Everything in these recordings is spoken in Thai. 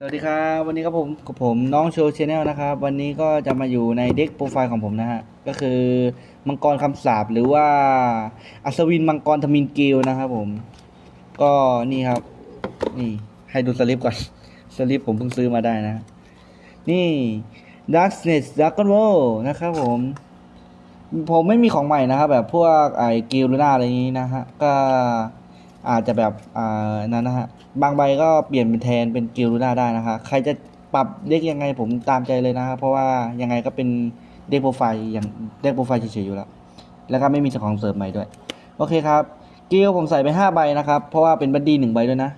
สวัสดีครับวันนี้ครับผมกับผมน้องโชว์ชแนลนะครับ วันนี้ก็จะมาอยู่ในเด็กโปรไฟล์ของผมนะฮะ ก็คือมังกรคำสาบหรือว่าอัศวินมังกรทมินเกลนะครับผม ก็นี่ครับ นี่ให้ดูสลิปก่อน สลิปผมเพิ่งซื้อมาได้นะ นี่ Darkness Dragon w o l นะครับผม ผมไม่มีของใหม่นะครับ แบบพวกไอ้กิลลูน่าอะไรนี้นะฮะก็ อาจจะแบบอ่านั้นนะฮะบางใบก็เปลี่ยนเป็นแทนเป็นกิลูน่าได้นะคะ ใครจะปรับเด็กยังไงผมตามใจเลยนะครับเพราะว่ายังไงก็เป็นเด็กโปรไฟล์อย่างเด็กโปรไฟล์เฉยๆอยู่แล้วแล้วก็ไม่มีของเสริมใหม่ด้วย โอเคครับกิลผมใส่ไปห้าใบนะครับ เพราะว่าเป็นบัดดี้หนึ่งใบด้วยนะ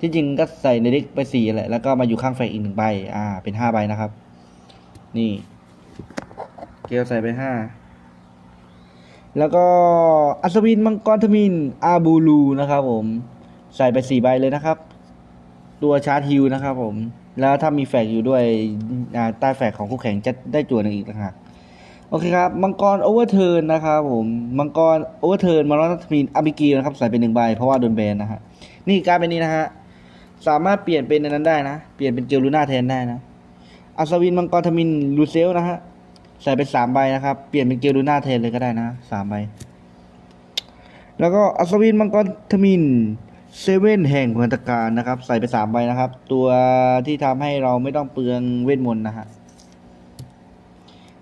ที่จริงก็ใส่ในเด็กไปสี่แหละแล้วก็มาอยู่ข้างแฟกอีกหนึ่งใบอ่าเป็นห้าใบนะครับ นี่ เกลใส่ไปห้า แล้วก็อัศวินมังกรทมินอาบูลูนะครับผมใส่ไปสี่ใบเลยนะครับ ตัวชาร์จฮิลนะครับผมแล้วถ้ามีแฟกอยู่ด้วยอ่าใต้แฟกของคู่แข่งจะได้จั่วหนึ่งอีกต่างหากโอเคครับ มังกรโอเวอร์เทิร์นนะครับผมมังกรโอเวอร์เทิร์นมาลอนทมินอาบิกีนะครับใส่เป็นหนึ่งใบเพราะว่าโดนแบนนะฮะนี่การเป็นนี้นะฮะสามารถเปลี่ยนเป็นนั้นได้นะ เปลี่ยนเป็นเจลลูน่าแทนได้นะอัศวินมังกรทมินลูเซลนะฮะ ใส่ไปสามใบนะครับ เปลี่ยนเป็นเกลดูน่าแทนเลยก็ได้นะสามใบ แล้วก็อัศวินมังกรทมินเซเว่นแห่งพันตการนะครับ ใส่ไปสามใบนะครับ ตัวที่ทำให้เราไม่ต้องเปลืองเวทมนต์นะฮะ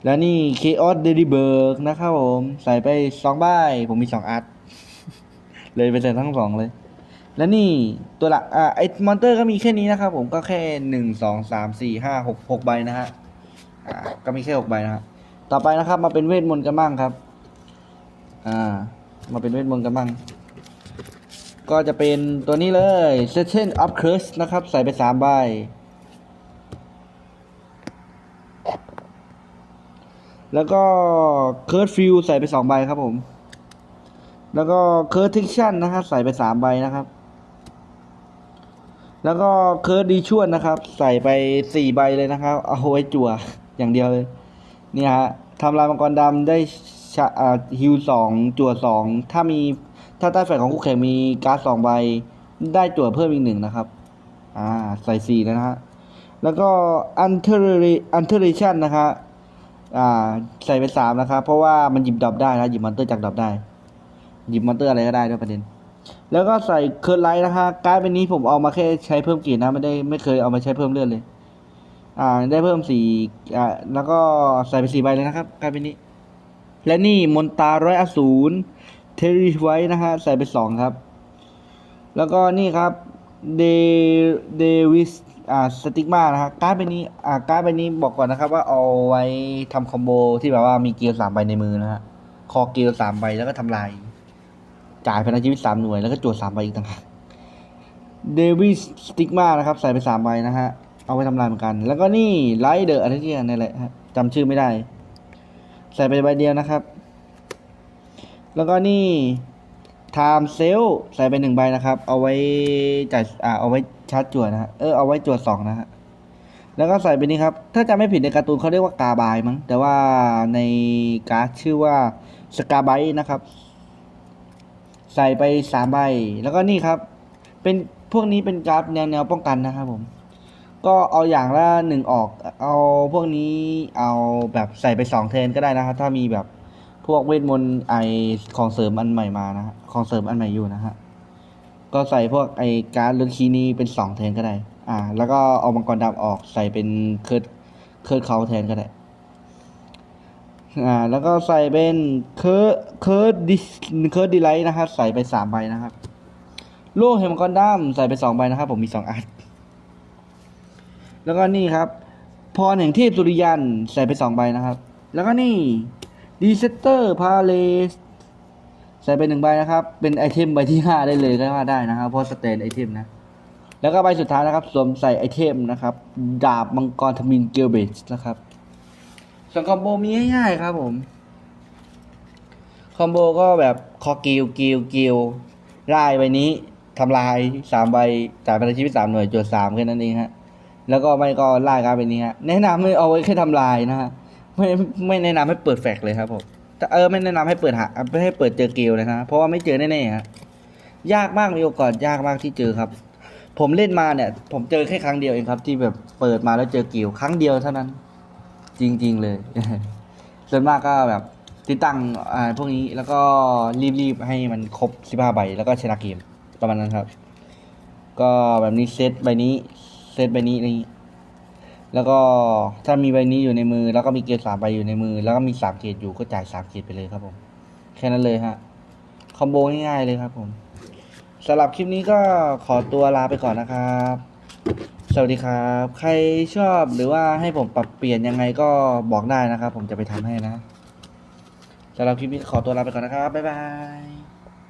แล้วนี่เคออสเดลิเบิร์กนะครับผม ใส่ไปสองใบผมมีสองอาร์ตเลยไปใส่ทั้งสองเลย แล้วนี่ตัวหลักอ่าไอมอนเตอร์ก็มีแค่นี้นะครับผมก็แค่หนึ่งสองสามสี่ห้าหกหกใบนะฮะ ก็มีแค่หกใบนะครับต่อไปนะครับ มาเป็นเวทมนต์กันบ้างครับ อ่า มาเป็นเวทมนต์กันบ้าง ก็จะเป็นตัวนี้เลย s e t t i o n of Curse นะครับ ใส่ไปสามใบ แล้วก็ Curse Field ใส่ไปสองใบครับผม แล้วก็ Curse Diction นะครับ ใส่ไปสามใบนะครับ แล้วก็ Curse d i t u a n นะครับ ใส่ไปสี่ใบเลยนะครับ เอาไว้จั่ว อย่างเดียวเลยนี่ฮะทำลายมังกรดำได้ชะฮิวสองจั่วสองถ้ามีถ้าใต้แฟนของคู่แข่งมีการ์ดสองใบได้จั่วเพิ่มอีกหนึ่งนะครับ อ่าใส่สี่แล้วนะฮะแล้วก็อันเทอร์อันเทอร์ชันนะฮะอ่าใส่ไปสามนะครับ เพราะว่ามันหยิบดอบได้นะหยิบมอนเตอร์จากดอบได้ หยิบมอนเตอร์อะไรก็ได้ด้วยประเด็น แล้วก็ใส่เคิร์ดไลท์นะฮะการ์ดเป็นนี้ผมเอามาแค่ใช้เพิ่มเกียรตินะไม่ได้ไม่เคยเอามาใช้เพิ่มเลือดเลย อ่าได้เพิ่มสี่อ่าแล้วก็ใส่ไปสี่ใบเลยนะครับกลายเป็นนี้ และนี่มนตาร้อยอสูรเทริไว้นะฮะใส่ไปสองครับ แล้วก็นี่ครับเดเดวิสอ่าสติกมานะฮะการ์ดใบนี้อ่าการ์ดใบนี้บอกก่อนนะครับ ว่าเอาไว้ทำคอมโบที่แบบว่ามีเกียร์สามใบในมือนะฮะคอเกียร์สามใบแล้วก็ทำลาย จ่ายพลังชีวิตสามหน่วยแล้วก็จวดสามใบอีกต่างหากเดวิสสติกมานะครับ ใส่ไปสามใบนะฮะ เอาไว้ทำลายเหมือนกัน แล้วก็นี่ไลท์เดอร์อะไรที่นี่แหละจำชื่อไม่ได้ ใส่ไปใบเดียวนะครับ แล้วก็นี่ไทม์เซลใส่ไปหนึ่งใบนะครับ เอาไว้จ่ายอ่าเอาไว้ชาร์จจวดนะฮะเออเอาไว้จวดสองนะฮะแล้วก็ใส่ไปนี่ครับ ถ้าจำไม่ผิดในการ์ตูนเขาเรียกว่ากาบายมั้ง แต่ว่าในการ์ดชื่อว่าสกาไบนะครับ ใส่ไปสามใบ แล้วก็นี่ครับ เป็นพวกนี้เป็นการ์ดแนวแนวป้องกันนะครับผม ก็เอาอย่างละหนึ่งออก เอาพวกนี้เอาแบบใส่ไปสองแทนก็ได้นะครับ ถ้ามีแบบพวกเวทมนต์ไอของเสริมอันใหม่มานะฮะของเสริมอันใหม่อยู่นะฮะก็ใส่พวกไอการ์ดลูคีนี้เป็นสองแทนก็ได้ อ่า แล้วก็เอามังกรดำออกใส่เป็นเคิร์ดเคิร์ดเขาแทนก็ได้ อ่า แล้วก็ใส่เป็นเคิร์ดเคิร์ดดิเคิร์ดดีไลท์นะครับใส่ไปสามใบนะครับ โล่แห่งมังกรดำใส่ไปสองใบนะครับ ผมมีสองอัน แล้วก็นี่ครับ พรแห่งเทพสุริยันใส่ไปสองใบนะครับ แล้วก็นี่ดีเซตเตอร์พาเลสใส่ไปหนึ่งใบนะครับ เป็นไอเทมใบที่ห้าได้เลยก็ว่าได้นะครับ เพราะสเตนไอเทมนะ แล้วก็ใบสุดท้ายนะครับ สวมใส่ไอเทมนะครับ ดาบมังกรทมินเกลเบจนะครับ ส่วนคอมโบมีง่ายๆครับผม คอมโบก็แบบคอกิลกิลกิลไล่ใบนี้ทำลายสามใบจ่ายพลังชีวิตสามหน่วยจวดสามแค่นั้นเองฮะ แล้วก็ไม่ก็ไล่การเป็นนี้ฮะแนะนำให้เอาไว้แค่ทำลายนะฮะไม่ไม่แนะนำให้เปิดแฟกเลยครับผมเออไม่แนะนำให้เปิดหาไม่ให้เปิดเจอเกลเลยนะเพราะว่าไม่เจอแน่ๆฮะยากมากมีโอกาสยากมากที่เจอครับ ผมเล่นมาเนี่ย ผมเจอแค่ครั้งเดียวเองครับ ที่แบบเปิดมาแล้วเจอเกิวครั้งเดียวเท่านั้น จริง ๆ เลยส่วนมากก็แบบติดตั้งอ่าพวกนี้แล้วก็รีบๆให้มันครบสิบห้าใบ แล้วก็ชนะเกมประมาณนั้นครับ ก็แบบนี้เซตใบนี้ ตใบนี้นี้ แล้วก็ถ้ามีใบนี้อยู่ในมือ แล้วก็มีเกรดสามใบอยู่ในมือ แล้วก็มีสามเกรดอยู่ก็จ่ายสามเกรดไปเลยครับผม แค่นั้นเลยฮะ คอมโบง่ายๆเลยครับผมสำหรับคลิปนี้ก็ขอตัวลาไปก่อนนะครับ สวัสดีครับ ใครชอบหรือว่าให้ผมปรับเปลี่ยนยังไงก็บอกได้นะครับ ผมจะไปทำให้นะสำหรับคลิปนี้ขอตัวลาไปก่อนนะครับ บ๊ายบาย